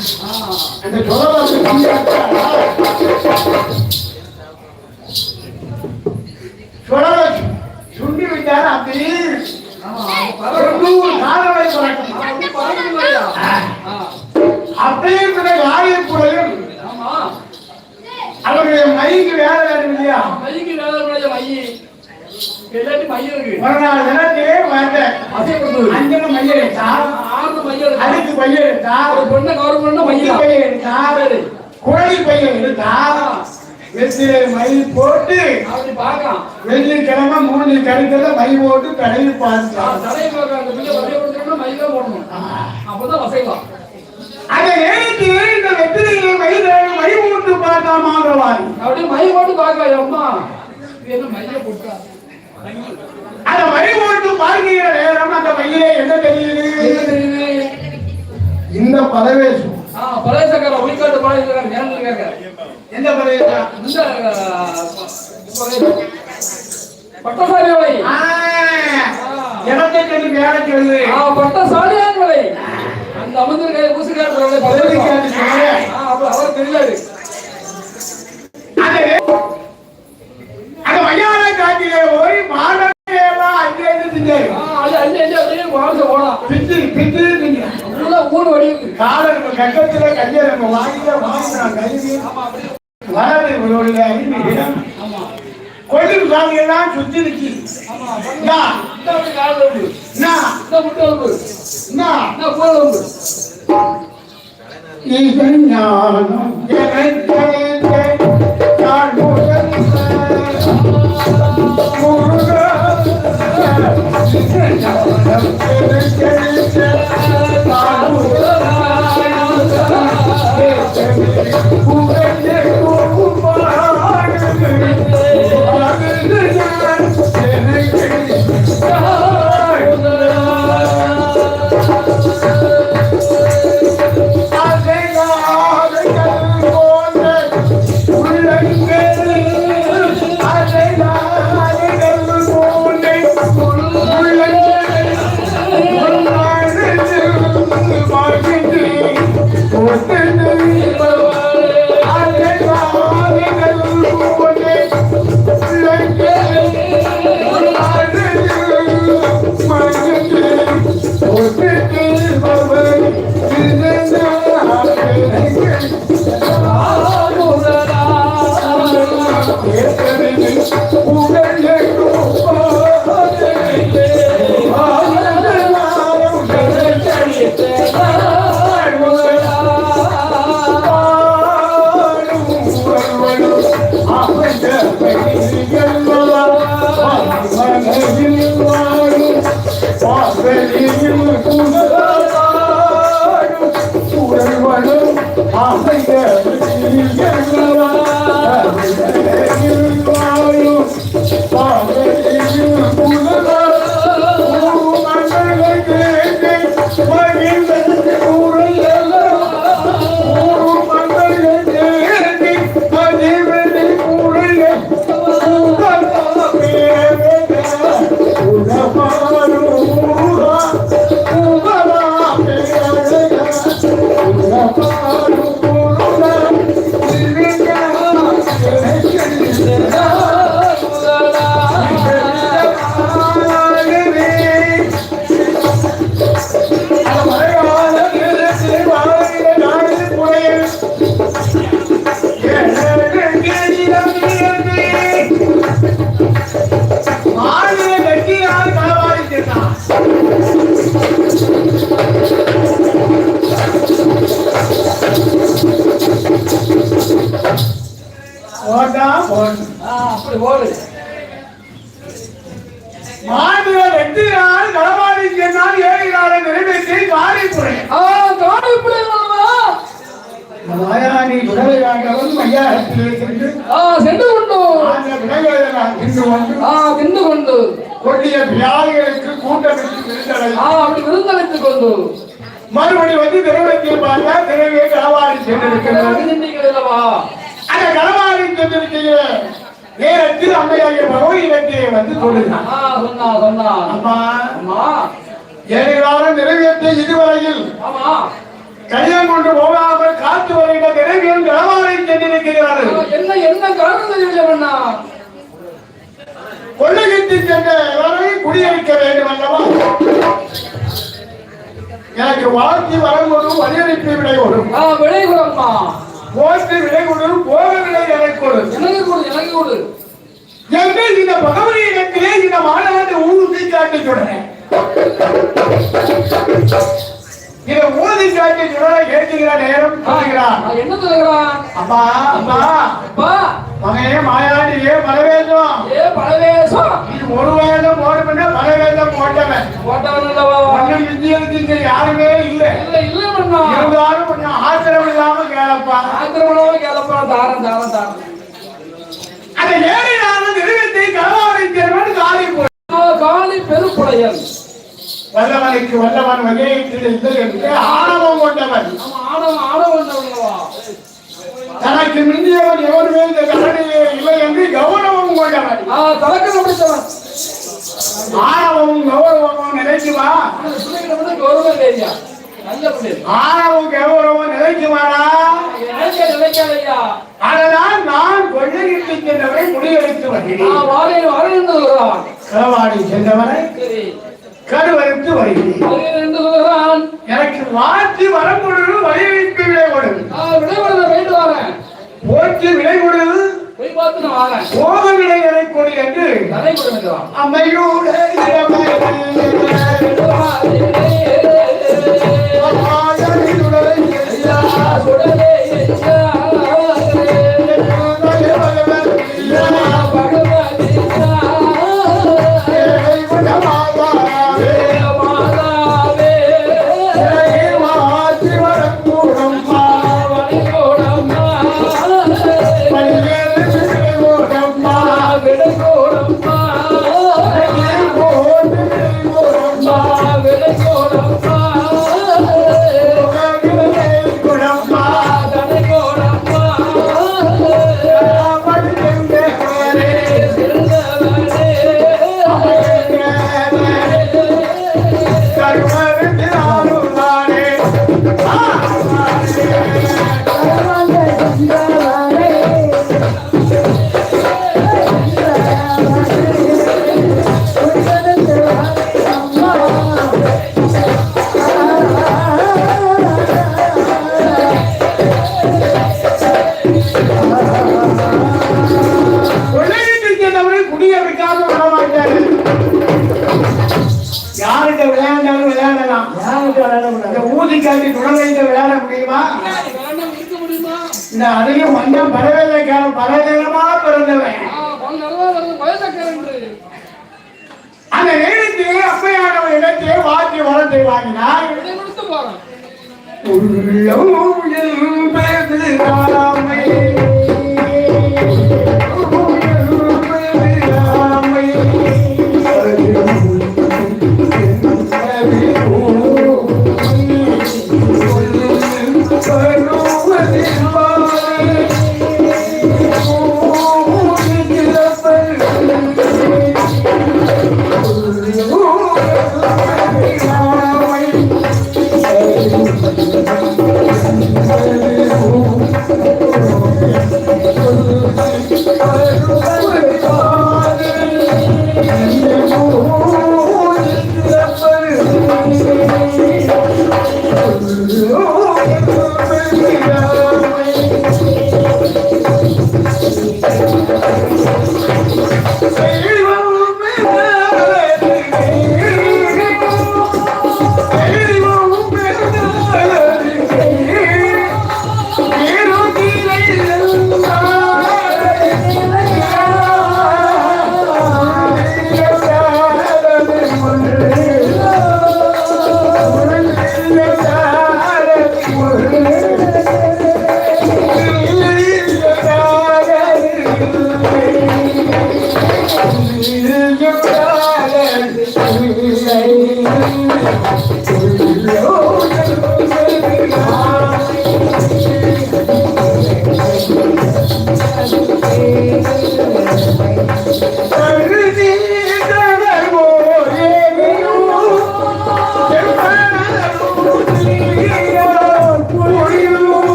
அந்த தொலைவாசு தொலைவாசு சுண்டி விட்டார் அப்படி அப்படியே பிறகு ஆயிரப்புறையும் அவருடைய மைக்கு வேலை வேண்டும் இல்லையா மைக்கு வேலை மையை எல்லாத்தையும் நாள் தினத்திலே வந்த அசைப்படுத்து அஞ்சனை மையம் ஆறு மையம் அதுக்கு மையம் எடுத்தா? ஒரு பொண்ணை கவர் பையன் எடுத்தா? கோழி பையன் எடுத்தா? வெற்றிலை மயில் போட்டு அப்படி பார்க்கலாம். வெள்ளிக்கிழமை மூணு கருத்துல மை போட்டு கடையில் பார்க்கலாம். கடையில் பார்க்கலாம் அந்த பிள்ளை வரைய கொடுத்துருக்கோம் அப்பதான் வசைவான் அந்த ஏழு ஏழு வெற்றிலையில மயில் மை அப்படியே மை போட்டு பார்க்கலாம் அம்மா. என்ன மைய போட்டா அந்த வரி போட்டு பார்க்கிற நேரம் அந்த மையிலே என்ன தெரியுது? இந்த பதவி அப்படி விருந்தளித்துக் கொண்டு. மறுபடி வந்து திரவத்தில் பார்த்தா திரவியை களவாடி அல்லவா அந்த களவாடி சென்றிருக்கிற நேரத்தில் அம்மையாகிய பகவதியிடத்திலே வந்து சொல்லுகிறான் சொன்னா சொன்னா. அம்மா அம்மா. ஏழு காலம் நிறைவேற்றிய இதுவரையில் ஆமா. கல்யாணம் கொண்டு போகாமல் காத்து வருகிற திரவியம் களவாடி சென்றிருக்கிறார்கள். என்ன என்ன காரணம் தெரியவில்லை கொள்ளையிட்டு சென்ற எவரையும் குடியேறிக்க வேண்டும் அல்லவா எனக்கு வாழ்த்தி வரும்போது வலியுறுத்தி விடை வரும் ஆ விலை கூடம்மா போட்டு விடை கொடு போக விடை எனக்கு கொடு. எனக்கு கொடு எனக்கு கொடு. என்று இந்த பகவதி இடத்திலே இந்த மாணவன் ஊதி காட்டி சொன்னேன். இதை ஊதி காட்டி சொன்ன கேட்கிற நேரம் சொல்கிறான் என்ன சொல்லுகிறான்? அம்மா அம்மா. அப்பா மகனே மாயாண்டியே மலவேதம் ஏ ஒரு வேதம் போடுமென்னா மலவேதம் போட்டவன். போட்டவன் அல்லவா ஒன்னும் இந்தியத்துக்கு யாருமே இல்லை. இல்ல இல்ல பண்ணா இருந்தாலும் கொஞ்சம் ஆத்திரம் இல்லாம கேளப்பா. ஆத்திரமளவு கேளப்பா. தாரம் தாரம் தாரம். அந்த ஏழை நாளும் நிறுவனத்தை களவாடிக்கிறவன் காலி. போய் ஆ, காளி பெருப்புடையன். வல்லவனுக்கு வல்லவன் என்று ஆணவம் கொண்டவன். ஆடவன் ஆடவன் அல்லவா தனக்கு மிந்தியவன் எவருமே இந்த கரணியே இல்லை என்று கௌரவம் கொண்டவன் ஆ தலக்கம் பிடித்தவன் ஆணவமும் கௌரவமும் நிலைக்குமா விட கௌரவம் தெரியா ஆணவம் கௌரவம் நிலைக்குமாடா நினைக்க நினைக்காதையா அதனால் நான் கொள்ளையிட்டு சென்றவரை முடிவெடுத்து வருகிறேன். சென்றவரை கருவறுத்து வருகிறேன். எனக்கு மாற்றி வரம்பொழுது வழிவைப்பு விலை கொடு விடைபெற போயிட்டு போற்றி விலை கொடு. போய் பார்த்து நான் வரேன் போக விலை கொடு என்று அம்மையோட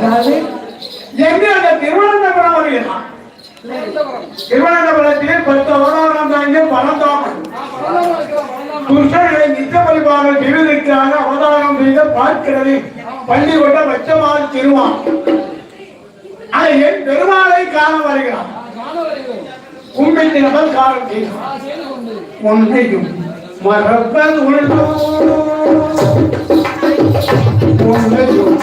அதாவது எங்க அந்த திருவனந்தபுரம் வருகிறான் திருவனந்தபுரம். பத்து அவதாரம் தாங்கிய பணந்தாமன் ஆ, நித்த திருவிற்காக அவதாரம் செய்த பார்க்கிறது. பள்ளி கொண்ட பச்சமாக திருவான் அதை என் பெருமாளை காண வருகிறான் உண்மை காண காலம் செய்கிறான் ஒன்றையும் மறப்பது ஒன்றையும்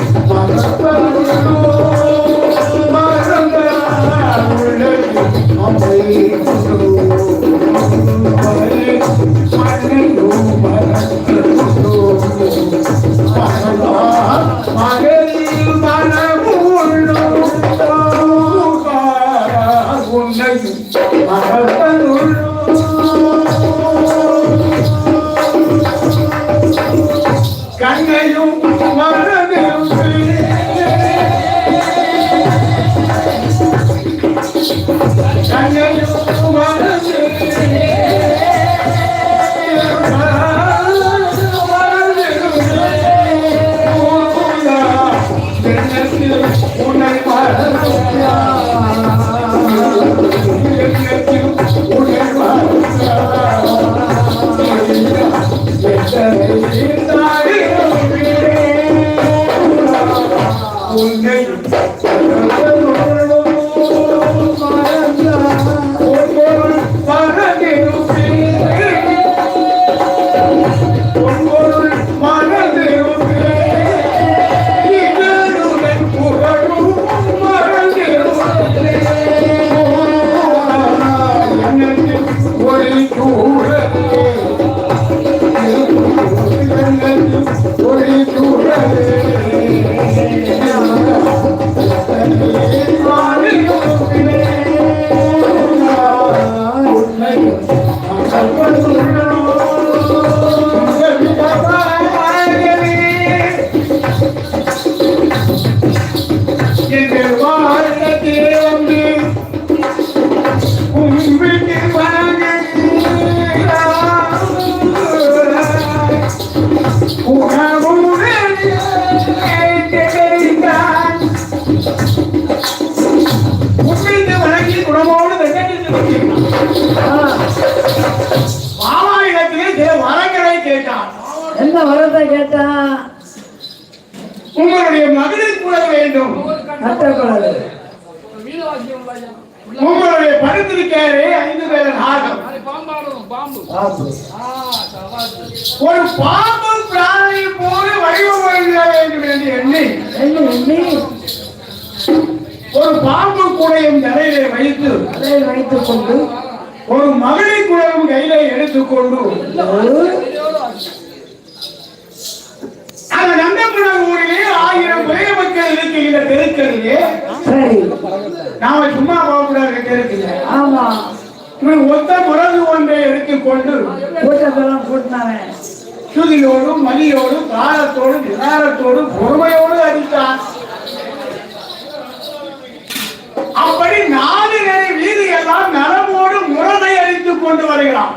கூடையும் தலையிலே வைத்து அதை வைத்துக் கொண்டு ஒரு மகளிர் குழவும் கையிலே எடுத்துக்கொண்டு. அந்த நந்தபுரம் ஊரிலே ஆயிரம் குறைய மக்கள் இருக்கின்ற தெருக்களிலே. சரி. நாம சும்மா போகக்கூடாது தெருக்கில்லை ஆமா. இவன் ஒத்த முரகு ஒன்றை எடுத்துக்கொண்டு கூட்டத்தெல்லாம் கூட்டினாங்க. சுதியோடும் மதியோடும் காலத்தோடும் நிதானத்தோடும் பொறுமையோடு அடித்தான். அப்படி நாலு நிலை வீதி எல்லாம் நலமோடு முரதை அடித்துக் கொண்டு வருகிறான்.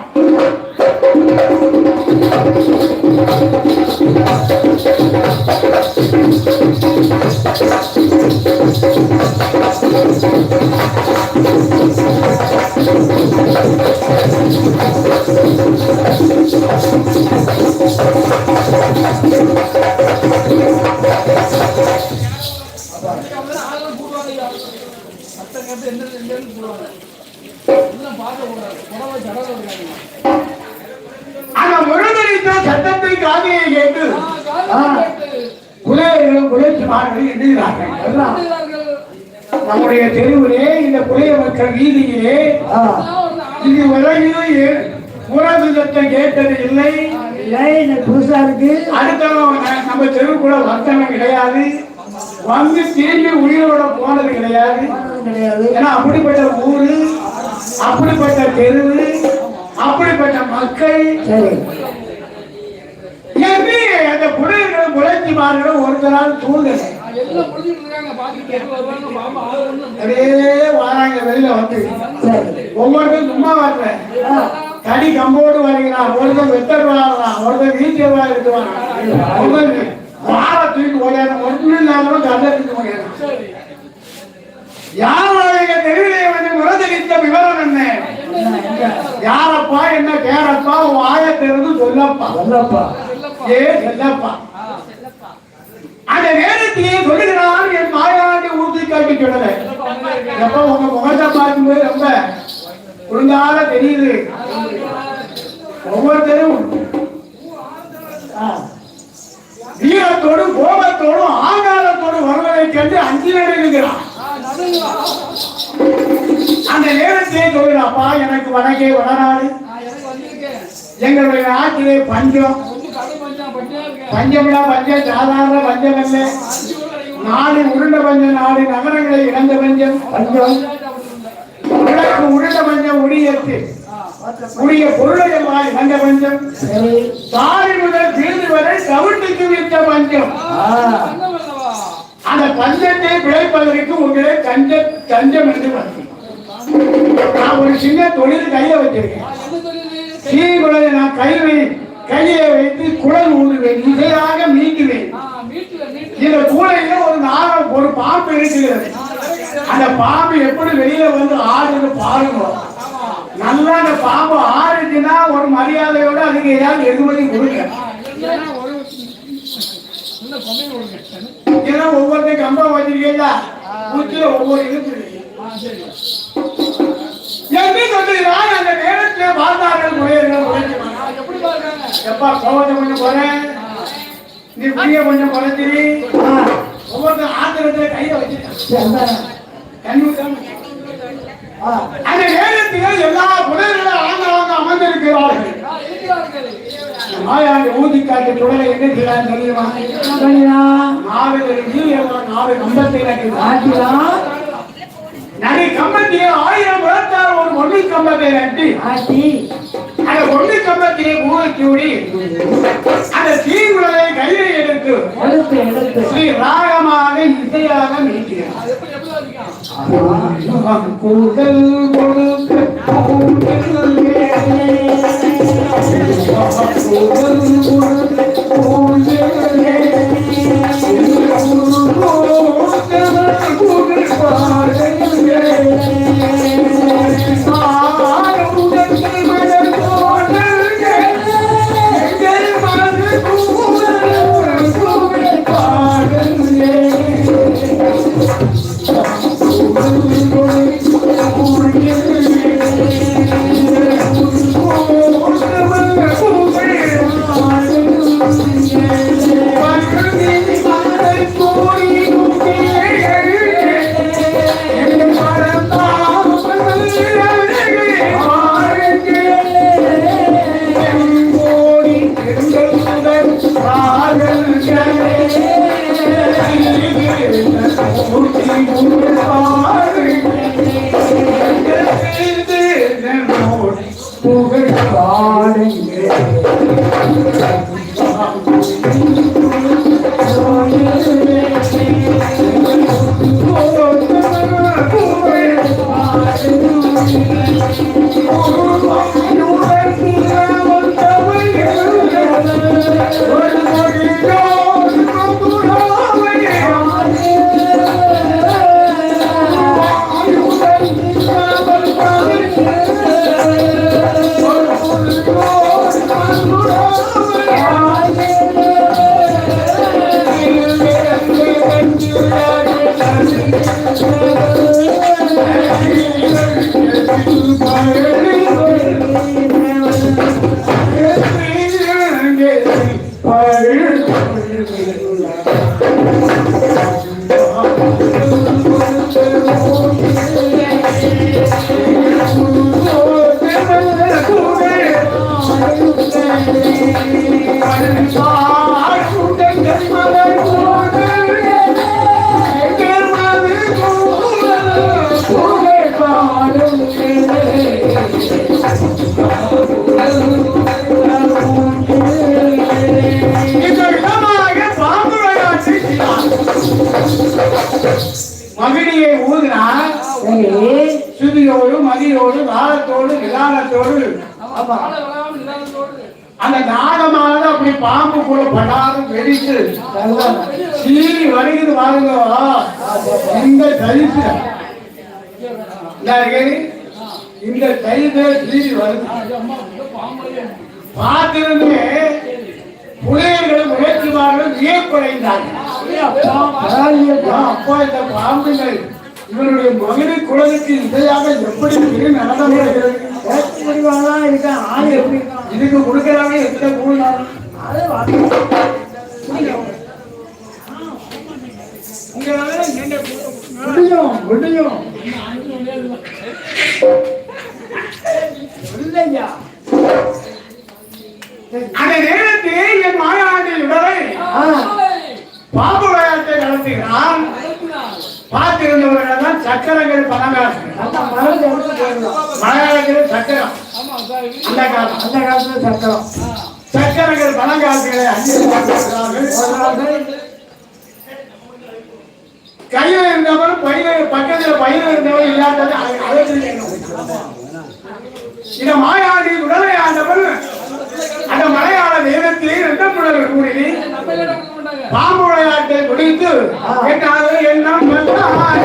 சத்தம் கேட்டு எந்த எந்த போடுவாங்க. இதெல்லாம் பார்க்கக்கூடாது புடவை ஜடவை இருக்காங்க ஆனா காதியை கேட்டு எண்ணுகிறார்கள். எல்லாம். நம்முடைய தெருவிலே இந்த மக்கள் வீதியிலே இது உலகிலும் கேட்டது இல்லை. புதுசா இருக்கு. அடுத்தவங்க ந- நம்ம தெருவுக்குள்ள வர்த்தனம் கிடையாது. வந்து திரும்பி உயிரோட போனது கிடையாது. கிடையாது ஏன்னா அப்படிப்பட்ட ஊரு அப்படிப்பட்ட தெருவு அப்படிப்பட்ட மக்கள். அந்த புலையர்களும் புலைச்சிமார்களும் ஒருத்தரால் தூண்டலை வராங்க வெளியில வந்து. ஒவ்வொருத்தரும் சும்மா வரல. தடி கம்போடு வருகிறான். ஒருத்தன் வெத்தர் வாழறான் ஒருத்தன் வீட்டில் வாழ தூக்கி ஓடியாரம் ஒன்று இல்லாமலும் கதை தூக்கி யாருடைய தெருவிலே வந்து முரதளித்த விவரம் என்ன? யாரப்பா என்ன பேரப்பா உன் ஆயத்திலிருந்து சொல்லப்பா. சொல்லப்பா. ஏ செல்லப்பா. அந்த நேரத்திலே சொல்லுகிறான் என் மாயாண்டி ஊற்றி காட்டி சொல்லல எப்ப உங்க முகத்தை பார்க்கும்போது ரொம்ப குறுந்தால தெரியுது. ஒவ்வொருத்தரும் ஆ. வீரத்தோடும் கோபத்தோடும் ஆங்காரத்தோடும் வருவதை கண்டு அஞ்சு இருக்கிறான் அந்த நேரத்திலே சொல்கிறாப்பா எனக்கு வடக்கே வடநாடு. எங்களுடைய நாட்டிலே பஞ்சம். பஞ்சம் பஞ்சம்னா பஞ்சம் சாதாரண பஞ்சம் அல்ல. நாடு உருண்ட பஞ்சம் நாடு நகரங்களை இழந்த பஞ்சம் பஞ்சம். விளக்கு உருண்ட பஞ்சம் உரியத்து உரிய இழந்த பஞ்சம் சரி தாரி முதல் தீர்ந்து வரை கவிட்டுக்கு விட்ட பஞ்சம் ஆ. அந்த பஞ்சத்தை பிழைப்பதற்கு உங்களே கஞ்ச கஞ்சம் என்று நான் ஒரு சின்ன தொழில் கையில வச்சிருக்கேன். சீகுழலை நான் கைவை கையை வைத்து குழல் ஊதுவேன் இசையாக மீட்டுவேன். இந்த கூடையில ஒரு நாகம் ஒரு பாம்பு இருக்கிறது. அந்த பாம்பு எப்படி வெளியில வந்து ஆடுன்னு பாருங்க. நல்லா அந்த பாம்பு ஆடுச்சுன்னா ஒரு மரியாதையோட அதுக்கு ஏதாவது எதுமதி கொடுங்க. ஏன்னா ஒவ்வொருத்தரும் கம்பம் வச்சிருக்கீங்களா உச்சில ஒவ்வொரு இருக்கு. எப்படி சொல்லுகிறான் அந்த நேரத்தில் பார்த்தார்கள் முறையர்கள் எப்பா கோவத்தை கொஞ்சம் குறை நீ புரிய கொஞ்சம் குறைச்சிரி ஆ. ஒவ்வொருத்தரும் ஆத்திரத்துல கையில வச்சிருக்கான். அந்த நேரத்தில் எல்லா புலர்களும் ஆங்காங்க அமர்ந்திருக்கிறார்கள். மாயாண்டி ஊதி காட்டு துடலை என்ன செய்யலாம் தெரியுமா? நாலு நீளமான நாலு கம்பத்தை நட்டு ஆட்டினான். நடு கம்பத்திலே ஆயிரம் முழத்தால் ஒரு பொண்ணு கம்பத்தை நட்டு ஆட்டி அந்த பொண்ணு கம்பத்திலே சூடி அந்த தீங்குழலை கையில எடுத்து ஸ்ரீ ராகமாக இசையாக மீட்டுகிறார் கூடல் கொடுக்க கூடல் கொடுக்க கூட படாது வெடித்து சீறி வருகிறது பாருங்க. இந்த தரிசு இந்த கைது சீறி வருது. பார்த்திருந்து புலையர்கள் முயற்சிமார்கள் வியப்படைந்தார்கள். அப்பா இந்த பாம்புகள் இவருடைய மகனை குலத்துக்கு இசையாக எப்படி இருக்கான் இதுக்கு கொடுக்கறாங்க எத்தனை கூடாது முடியும் முடியும் இல்லையா அந்த நேரத்தில் என் மாயாண்டி உடலை ஆ பாம்பு விளையாட்டை நடத்துகிறான் பார்த்திருந்தவர்கள் தான் சக்கரங்கள் பணங்காசு மலையாளத்தில் சக்கரம் அந்த காலம் அந்த காலத்துல சக்கரம் சக்கரங்கள் பணங்காசுகளை அங்கீகரிக்கிறார்கள் இருந்தவன் பையில பக்கத்துல பையில இருந்தவன் இல்லாதது இந்த மாயாடி உடலை ஆண்டவன் அந்த மலையாள நேரத்திலே இரண்டாம் புலவர் கூறி பாம்பு விளையாட்டை குடித்து என்னாவது எண்ணம் வந்தாய்.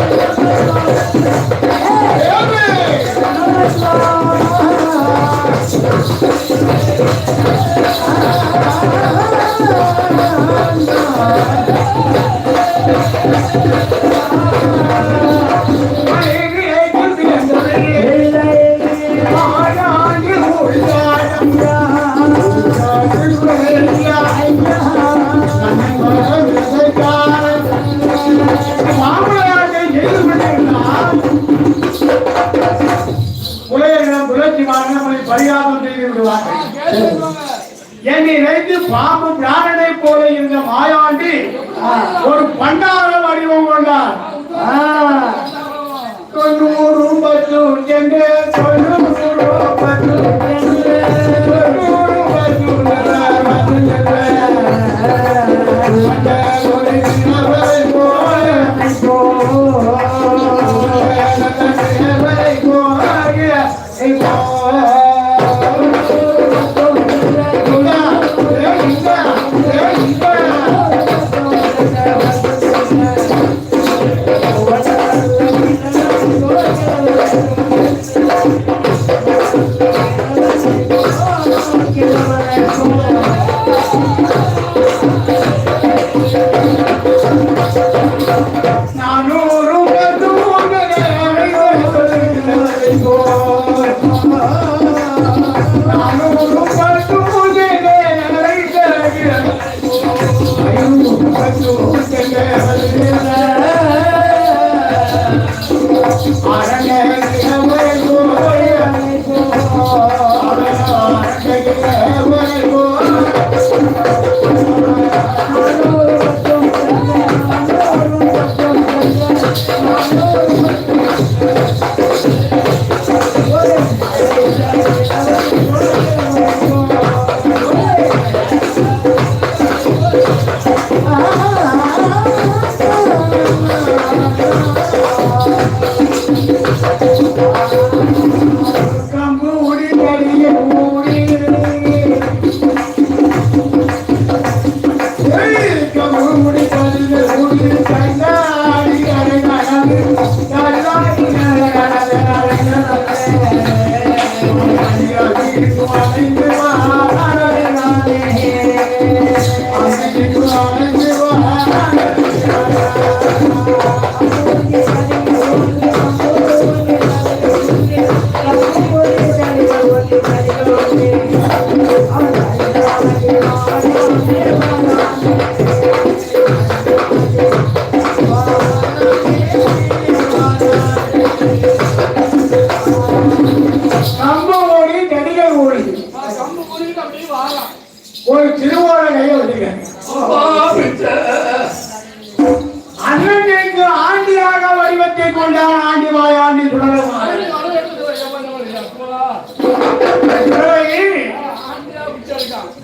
பாம்பு நாளை போயிருந்தவன் தான் பரிகாரம் செய்து விடுவார்கள். என்னை வைத்து பாம்பு பிராணனை போல இருந்த மாயாண்டி ஒரு பண்டார வடிவம் கொண்டார். தொண்ணூறு பத்து என்று தொண்ணூறு பத்து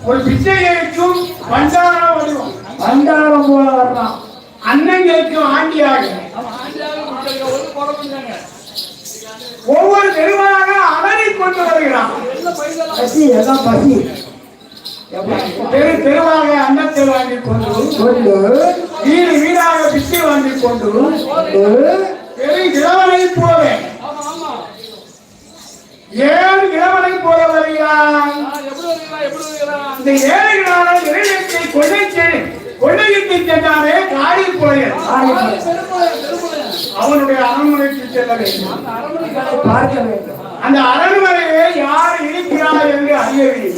ஒரு பிச்சை கேட்கும் பண்டார வடிவம் பண்டாரம் போல ஆண்டியாக அவன் கொடுத்தாங்க ஒரு குறவுங்க ஒவ்வொரு தெருவாக அலறி கொண்டு வருகிறான். பசி எல்லாம் பசி. தெரு தெருவாக அன்னத்தை வாங்கி கொண்டு கொண்டு வீடு வீடாக பிச்சை வாங்கி கொண்டு பெரிய கிழவனை போவேன் ஏழு கிழவனை போல வருகிறான் ஆ, எப்படி வருகிறா எப்படி வருகிறா இந்த ஏழைகளான இறைவனை கொள்ளை கொள்ளையிட்டு புலையன் பெருமளையா பெருமளையா அவனுடைய அரண்மனைக்கு செல்ல வேண்டும். பார்க்க வேண்டும் அந்த அரண்மனையை யார் இருக்கிறார் என்று அறியவில்லை.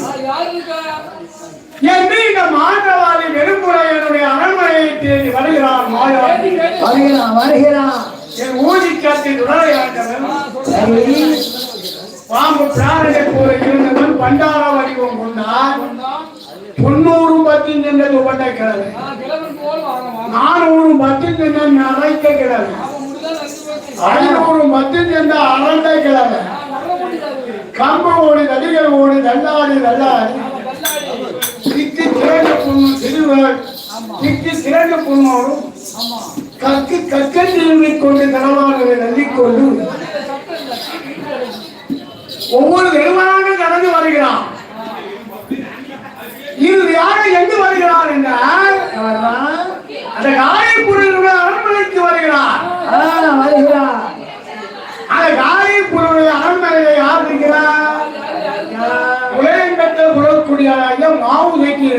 என்று இந்த மாற்றவாதி வெறுப்புடையனுடைய அரண்மனையை தேடி வருகிறான் மாயாவி வருகிறான் வருகிறான். என் ஊதி காட்டில் உடலையாண்டவன். சரி. பாம்பு பிராணனை போல இருந்தவன் பண்டார வடிவம் கொண்டான். தொண்ணூறும் தொண்ணூறு பத்து நின்றது உபண்டை கிழமை நானூறும் கிழவன் பத்து நின்ற அரைக்க கிழமை ஐநூறும் முடிதான் பத்து நின்ற அரண்டை கிழமை கம்பு ஓடி நதிகள் ஓடி தள்ளாடி தள்ளாடி. அவன் திக்கு திரண்டு புண்ணு திருவர் திக்கு திரண்டு புண்ணோடும் கக்கு கக்கல் திரும்பிக் கொண்டு தளவாடுகளை நல்லிக்கொண்டு ஒவ்வொரு வெறுமையாக கடந்து வருகிறான். இறுதியாக எங்கு வருகிறார் என்றால் அந்த காரைப்புறையினுடைய அரண்மனைக்கு வருகிறார் வருகிறார் அந்த காரைப்புறையுடைய அரண்மனையை யார் இருக்கிறார் உலகம் கட்ட புலக்கூடியாராக மாவு வைக்கிறார்